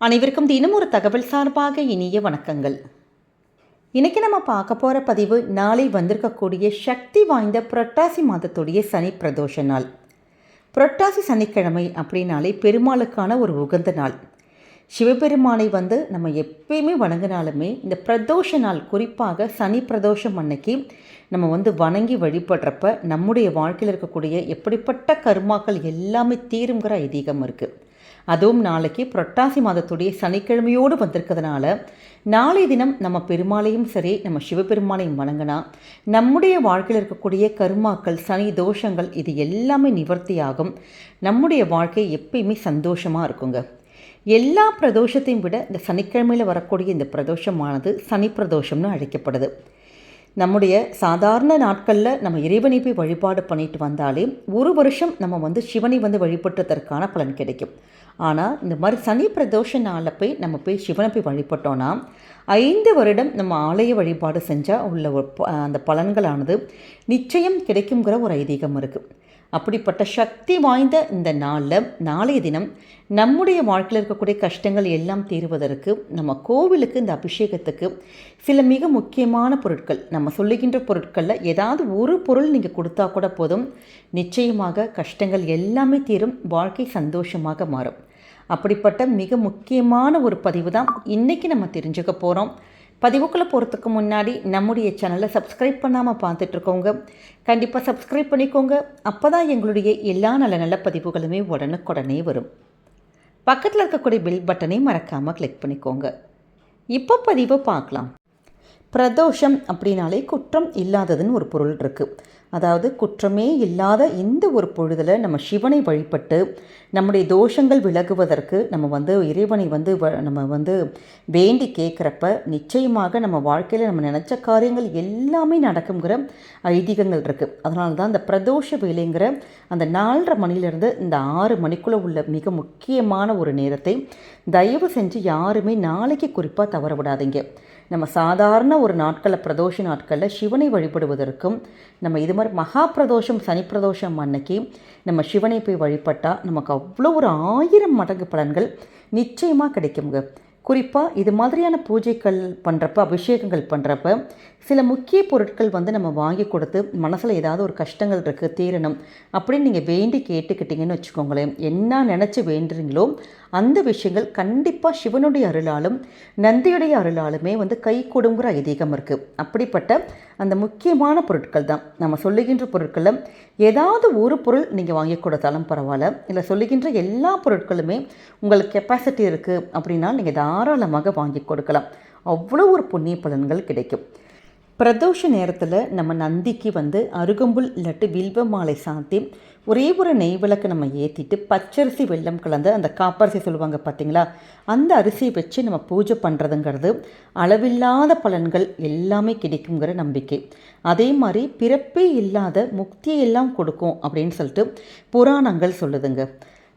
அனைவருக்கும் தினம் ஒரு தகவல் சார்பாக இனிய வணக்கங்கள். இன்றைக்கி நம்ம பார்க்க போகிற பதிவு நாளை வந்திருக்கக்கூடிய சக்தி வாய்ந்த புரட்டாசி மாதத்துடைய சனி பிரதோஷ நாள். புரட்டாசி சனிக்கிழமை அப்படின்னாலே பெருமாளுக்கான ஒரு உகந்த நாள். சிவபெருமானை வந்து நம்ம எப்பயுமே வணங்கினாலுமே இந்த பிரதோஷ நாள் குறிப்பாக சனி பிரதோஷம் அன்னைக்கு நம்ம வந்து வணங்கி வழிபடுறப்ப நம்முடைய வாழ்க்கையில் இருக்கக்கூடிய எப்படிப்பட்ட கர்மாக்கள் எல்லாமே தீருங்கிற ஐதீகம் இருக்குது அதுவும் நாளைக்கு புரட்டாசி மாதத்துடைய சனிக்கிழமையோடு வந்திருக்கிறதுனால நாளை தினம் நம்ம பெருமாளையும் சரி நம்ம சிவபெருமானையும் வணங்கினா நம்முடைய வாழ்க்கையில் இருக்கக்கூடிய கருமாக்கள் சனி தோஷங்கள் இது எல்லாமே நிவர்த்தியாகும். நம்முடைய வாழ்க்கை எப்பயுமே சந்தோஷமாக இருக்குங்க. எல்லா பிரதோஷத்தையும் விட இந்த சனிக்கிழமையில் வரக்கூடிய இந்த பிரதோஷமானது சனி பிரதோஷம்னு அழைக்கப்படுது. நம்முடைய சாதாரண நாட்களில் நம்ம இறைவனை போய் வழிபாடு பண்ணிட்டு வந்தாலே ஒரு வருஷம் நம்ம வந்து சிவனை வந்து வழிபட்டதற்கான பலன் கிடைக்கும். ஆனால் இந்த மாதிரி சனி பிரதோஷ நாளில் போய் நம்ம போய் சிவனை போய் வழிபட்டோன்னா ஐந்து வருடம் நம்ம ஆலய வழிபாடு செஞ்சால் உள்ள ப- அந்த பலன்களானது நிச்சயம் கிடைக்குங்கிற ஒரு ஐதீகம் இருக்குது அப்படிப்பட்ட சக்தி வாய்ந்த இந்த நாளில் நாளைய தினம் நம்முடைய வாழ்க்கையில் இருக்கக்கூடிய கஷ்டங்கள் எல்லாம் தீருவதற்கு நம்ம கோவிலுக்கு இந்த அபிஷேகத்துக்கு சில மிக முக்கியமான பொருட்கள் நம்ம சொல்லுகின்ற பொருட்களில் ஏதாவது ஒரு பொருள் நீங்கள் கொடுத்தா கூட போதும். நிச்சயமாக கஷ்டங்கள் எல்லாமே தீரும் வாழ்க்கை சந்தோஷமாக மாறும். அப்படிப்பட்ட மிக முக்கியமான ஒரு பதிவு தான் இன்றைக்கி நம்ம தெரிஞ்சுக்க போகிறோம் பதிவுக்குள்ளே போகிறதுக்கு முன்னாடி நம்முடைய சேனலை சப்ஸ்கிரைப் பண்ணாமல் பார்த்துட்ருக்கோங்க கண்டிப்பாக சப்ஸ்கிரைப் பண்ணிக்கோங்க. அப்போ தான் எங்களுடைய எல்லா நல்ல நல்ல பதிவுகளுமே உடனுக்குடனே வரும். பக்கத்தில் இருக்கக்கூடிய பில் பட்டனை மறக்காமல் கிளிக் பண்ணிக்கோங்க. இப்போ பதிவை பார்க்கலாம். பிரதோஷம் அப்படின்னாலே குற்றம் இல்லாததுன்னு ஒரு பொருள் இருக்குது அதாவது குற்றமே இல்லாத இந்த ஒரு பொழுதில் நம்ம சிவனை வழிபட்டு நம்முடைய தோஷங்கள் விலகுவதற்கு நம்ம வந்து இறைவனை வந்து வ- நம்ம வந்து வேண்டி கேட்குறப்ப நிச்சயமாக நம்ம வாழ்க்கையில் நம்ம நினச்ச காரியங்கள் எல்லாமே நடக்குங்கிற ஐதீகங்கள் இருக்குது அதனால தான் இந்த பிரதோஷ வேலைங்கிற அந்த நாலரை மணிலேருந்து இந்த ஆறு மணிக்குள்ளே உள்ள மிக முக்கியமான ஒரு நேரத்தை தயவு செஞ்சு யாருமே நாளைக்கு குறிப்பாக தவற விடாதீங்க நம்ம சாதாரண ஒரு நாட்களில் பிரதோஷ நாட்களில் சிவனை வழிபடுவதற்கும் நம்ம இது மாதிரி மகா பிரதோஷம் சனி பிரதோஷம் அன்னைக்கு நம்ம சிவனை போய் வழிபட்டால் நமக்கு அவ்வளோ ஒரு ஆயிரம் மடங்கு பலன்கள் நிச்சயமாக கிடைக்குங்க குறிப்பாக இது மாதிரியான பூஜைகள் பண்ணுறப்ப அபிஷேகங்கள் பண்ணுறப்ப சில முக்கிய பொருட்கள் வந்து நம்ம வாங்கி கொடுத்து மனசில் ஏதாவது ஒரு கஷ்டங்கள் இருக்குது தீரணும் அப்படின்னு நீங்கள் வேண்டி கேட்டுக்கிட்டீங்கன்னு வச்சுக்கோங்களேன். என்ன நினச்சி வேண்டுறீங்களோ அந்த விஷயங்கள் கண்டிப்பாக சிவனுடைய அருளாலும் நந்தியுடைய அருளாலுமே வந்து கை கொடுங்குற ஐதீகம் இருக்குது அப்படிப்பட்ட அந்த முக்கியமான பொருட்கள் தான். நம்ம சொல்லுகின்ற பொருட்களில் ஏதாவது ஒரு பொருள் நீங்கள் வாங்கி கொடுத்தாலும் பரவாயில்ல. இல்லை சொல்லுகின்ற எல்லா பொருட்களுமே உங்களுக்கு கெப்பாசிட்டி இருக்குது அப்படின்னா நீங்கள் தாராளமாக வாங்கி கொடுக்கலாம். அவ்வளோ ஒரு புண்ணிய பலன்கள் கிடைக்கும். பிரதோஷ நேரத்தில் நம்ம நந்திக்கு வந்து அருகம்புல் இல்லாட்டி வில்வ மாலை சாத்தி ஒரே ஒரு நெய் விளக்கு நம்ம ஏற்றிட்டு பச்சரிசி வெள்ளம் கலந்து அந்த காப்பரிசி சொல்லுவாங்க பார்த்தீங்களா அந்த அரிசியை வச்சு நம்ம பூஜை பண்ணுறதுங்கிறது அளவில்லாத பலன்கள் எல்லாமே கிடைக்குங்கிற நம்பிக்கை. அதே மாதிரி பிறப்பே இல்லாத முக்தியெல்லாம் கொடுக்கும் அப்படின்னு சொல்லிட்டு புராணங்கள் சொல்லுதுங்க.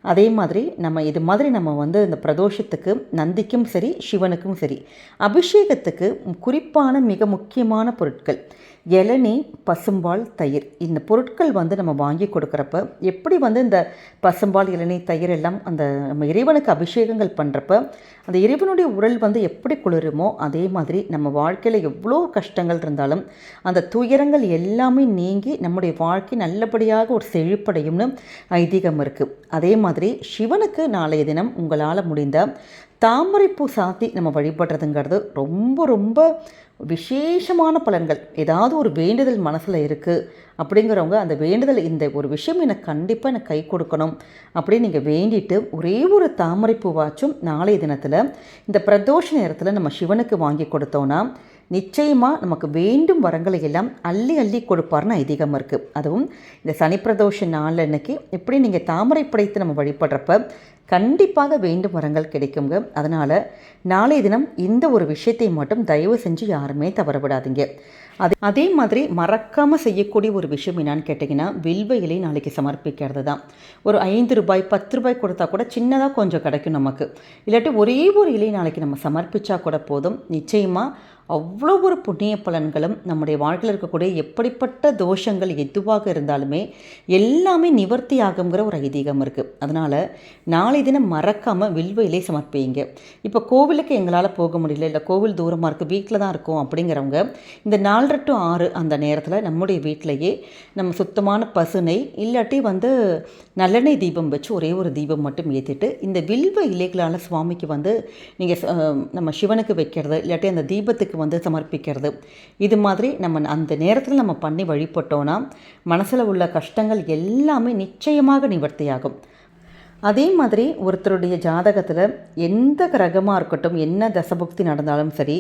அதே மாதிரி நம்ம இது மாதிரி நம்ம வந்து இந்த பிரதோஷத்துக்கு நந்திக்கும் சரி சிவனுக்கும் சரி அபிஷேகத்துக்கு குறிப்பான மிக முக்கியமான பொருட்கள் இளநீ பசும்பால் தயிர். இந்த பொருட்கள் வந்து நம்ம வாங்கி கொடுக்குறப்ப எப்படி வந்து இந்த பசும்பால் இளநீ தயிர் எல்லாம் அந்த நம்ம இறைவனுக்கு அபிஷேகங்கள் பண்ணுறப்ப அந்த இறைவனுடைய உடல் வந்து எப்படி குளிருமோ அதே மாதிரி நம்ம வாழ்க்கையில் எவ்வளோ கஷ்டங்கள் இருந்தாலும் அந்த துயரங்கள் எல்லாமே நீங்கி நம்முடைய வாழ்க்கை நல்லபடியாக ஒரு செழிப்படையும்னு ஐதீகம் இருக்குது அதே மாதிரி சிவனுக்கு நாளைய தினம் உங்களால் முடிந்த தாமரைப்பூ சாத்தி நம்ம வழிபடுறதுங்கிறது ரொம்ப ரொம்ப விசேஷமான பலன்கள். ஏதாவது ஒரு வேண்டுதல் மனசில் இருக்குது அப்படிங்கிறவங்க அந்த வேண்டுதல் இந்த ஒரு விஷயம் எனக்கு கண்டிப்பாக எனக்கு கை கொடுக்கணும் அப்படின்னு நீங்கள் வேண்டிட்டு ஒரே ஒரு தாமரைப்பூவாச்சும் நாளைய தினத்தில் இந்த பிரதோஷ நேரத்தில் நம்ம சிவனுக்கு வாங்கி கொடுத்தோன்னா நிச்சயமாக நமக்கு வேண்டும் வரங்களை எல்லாம் அள்ளி அள்ளி கொடுப்பார்னு ஐதீகம் இருக்குது அதுவும் இந்த சனிப்பிரதோஷ நாளன்னைக்கு நாள் அன்னைக்கு எப்படி நீங்கள் தாமரை படைத்து நம்ம வழிபடுறப்ப கண்டிப்பாக வேண்டும் வரங்கள் கிடைக்குங்க அதனால் நாளைய தினம் இந்த ஒரு விஷயத்தை மட்டும் தயவு செஞ்சு யாருமே தவற விடாதீங்க அதே அதே மாதிரி மறக்காமல் செய்யக்கூடிய ஒரு விஷயம் என்னான்னு கேட்டிங்கன்னா வில்வ இலை நாளைக்கு சமர்ப்பிக்கிறது தான் ஒரு ஐந்து ரூபாய் பத்து ரூபாய் கொடுத்தா கூட சின்னதாக கொஞ்சம் கிடைக்கும் நமக்கு. இல்லாட்டி ஒரே ஒரு இலை நாளைக்கு நம்ம சமர்ப்பித்தா கூட போதும். நிச்சயமாக அவ்வளோ ஒரு புண்ணிய பலன்களும் நம்முடைய வாழ்க்கையில் இருக்கக்கூடிய எப்படிப்பட்ட தோஷங்கள் எதுவாக இருந்தாலுமே எல்லாமே நிவர்த்தி ஆகுங்கிற ஒரு ஐதீகம் இருக்குது அதனால் நாளை தினம் மறக்காமல் வில்வ இலை சமர்ப்பிங்க. இப்போ கோவிலுக்கு எங்களால் போக முடியல இல்லை கோவில் தூரமாக இருக்குது வீட்டில் தான் இருக்கும் அப்படிங்கிறவங்க இந்த நாலரை டு ஆறு அந்த நேரத்தில் நம்முடைய வீட்டிலையே நம்ம சுத்தமான பசுனை இல்லாட்டி வந்து நல்லெண்ணெய் தீபம் வச்சு ஒரே ஒரு தீபம் மட்டும் ஏற்றிட்டு இந்த வில்வ இலைகளால் சுவாமிக்கு வந்து நீங்கள் நம்ம சிவனுக்கு வைக்கிறது இல்லாட்டி அந்த தீபத்துக்கு வந்து சமர்ப்பிக்கிறது. இது மாதிரி நம்ம அந்த நேரத்தில் நம்ம பண்ணி வழிபட்டோன்னா மனசில் உள்ள கஷ்டங்கள் எல்லாமே நிச்சயமாக நிவர்த்தியாகும். அதே மாதிரி ஒருத்தருடைய ஜாதகத்தில் எந்த கிரகமாக இருக்கட்டும் என்ன தசபுக்தி நடந்தாலும் சரி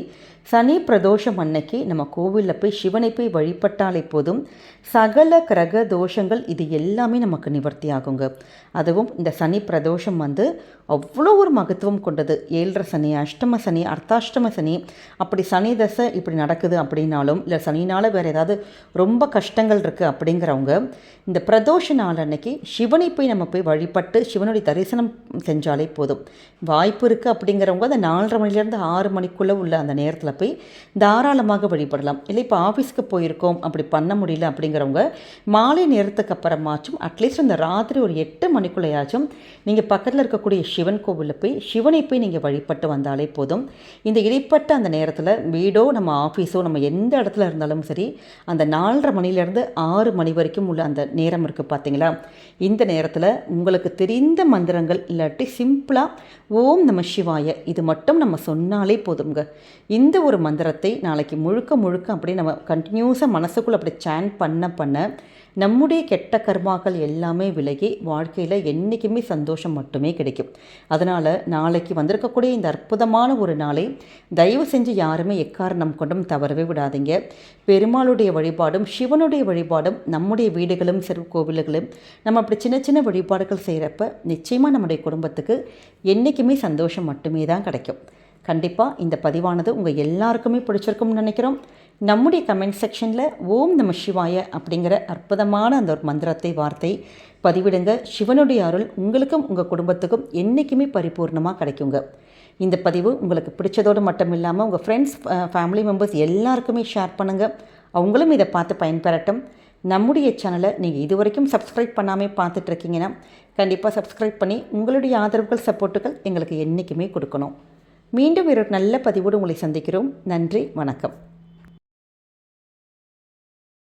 சனி பிரதோஷம் அன்னைக்கு நம்ம கோவிலில் போய் சிவனை போய் வழிபட்டாலே போதும் சகல கிரக தோஷங்கள் இது எல்லாமே நமக்கு நிவர்த்தி ஆகுங்க. அதுவும் இந்த சனி பிரதோஷம் வந்து அவ்வளோ ஒரு மகத்துவம் கொண்டது. ஏழரை சனி அஷ்டம சனி அர்த்தாஷ்டம சனி அப்படி சனி தசை இப்படி நடக்குது அப்படின்னாலும் இல்லை சனினால் வேறு ஏதாவது ரொம்ப கஷ்டங்கள் இருக்குது அப்படிங்கிறவங்க இந்த பிரதோஷ நாள் அன்னைக்கு சிவனை போய் நம்ம போய் வழிபட்டு சிவனுடைய தரிசனம் செஞ்சாலே போதும். வாய்ப்பு இருக்குது அப்படிங்கிறவங்க அந்த நாலரை மணிலேருந்து ஆறு மணிக்குள்ளே உள்ள அந்த நேரத்தில் போய் தாராளமாக வழிபடலாம். இல்லை இப்போ ஆஃபீஸ்க்கு போயிருக்கோம் அப்படி பண்ண முடியல அப்படிங்கிறவங்க மாலை நேரத்துக்கு அப்புறமாச்சும் அட்லீஸ்ட் அந்த ராத்திரி ஒரு எட்டு மணிக்குள்ளேயாச்சும் நீங்கள் பக்கத்தில் இருக்கக்கூடிய சிவன் கோவிலில் போய் சிவனை போய் நீங்கள் வழிபட்டு வந்தாலே போதும். இந்த இடைப்பட்ட அந்த நேரத்தில் வீடோ நம்ம ஆஃபீஸோ நம்ம எந்த இடத்துல இருந்தாலும் சரி அந்த நாலரை மணிலேருந்து ஆறு மணி வரைக்கும் உள்ள அந்த நேரம் இருக்குது பார்த்தீங்களா இந்த நேரத்தில் உங்களுக்கு தெரிந்த மந்திரங்கள் இல்லாட்டி சிம்பிளாக ஓம் நம சிவாய இது மட்டும் நம்ம சொன்னாலே போதுங்க இந்த ஒரு மந்திரத்தை நாளைக்கு முழுக்க முழுக்க அப்படியே நம்ம கண்டினியூஸாக மனசுக்குள்ளே அப்படி சேன் பண்ண பண்ண நம்முடைய கெட்ட கர்மாக்கள் எல்லாமே விலகி வாழ்க்கையில் என்றைக்குமே சந்தோஷம் மட்டுமே கிடைக்கும். அதனால் நாளைக்கு வந்திருக்கக்கூடிய இந்த அற்புதமான ஒரு நாளை தயவு செஞ்சு யாருமே எக்காரணம் கொண்டும் தவறவே விடாதீங்க. பெருமாளுடைய வழிபாடும் சிவனுடைய வழிபாடும் நம்முடைய வீடுகளும் சிறு கோவில்களும் நம்ம அப்படி சின்ன சின்ன வழிபாடுகள் செய்கிறப்ப நிச்சயமாக நம்முடைய குடும்பத்துக்கு என்றைக்குமே சந்தோஷம் மட்டுமே தான் கிடைக்கும். கண்டிப்பாக இந்த பதிவானது உங்கள் எல்லாருக்குமே பிடிச்சிருக்கும்னு நினைக்கிறோம். நம்முடைய கமெண்ட் செக்ஷனில் ஓம் நம சிவாய அப்படிங்கிற அற்புதமான அந்த ஒரு மந்திரத்தை வார்த்தை பதிவிடுங்க. சிவனுடைய அருள் உங்களுக்கும் உங்கள் குடும்பத்துக்கும் என்றைக்குமே பரிபூர்ணமாக கிடைக்குங்க. இந்த பதிவு உங்களுக்கு பிடிச்சதோடு மட்டும் இல்லாமல் உங்கள் ஃப்ரெண்ட்ஸ் ஃபேமிலி மெம்பர்ஸ் எல்லாருக்குமே ஷேர் பண்ணுங்கள் அவங்களும் இதை பார்த்து பயன்பெறட்டும். நம்முடைய சேனலை நீங்கள் இது வரைக்கும் சப்ஸ்கிரைப் பண்ணாமல் பார்த்துட்ருக்கீங்கன்னா கண்டிப்பாக சப்ஸ்கிரைப் பண்ணி உங்களுடைய ஆதரவுகள் சப்போர்ட்டுகள் எங்களுக்கு என்றைக்குமே கொடுக்கணும். மீண்டும் ஒரு நல்ல பதிவோடு உங்களை சந்திக்கிறோம். நன்றி வணக்கம்.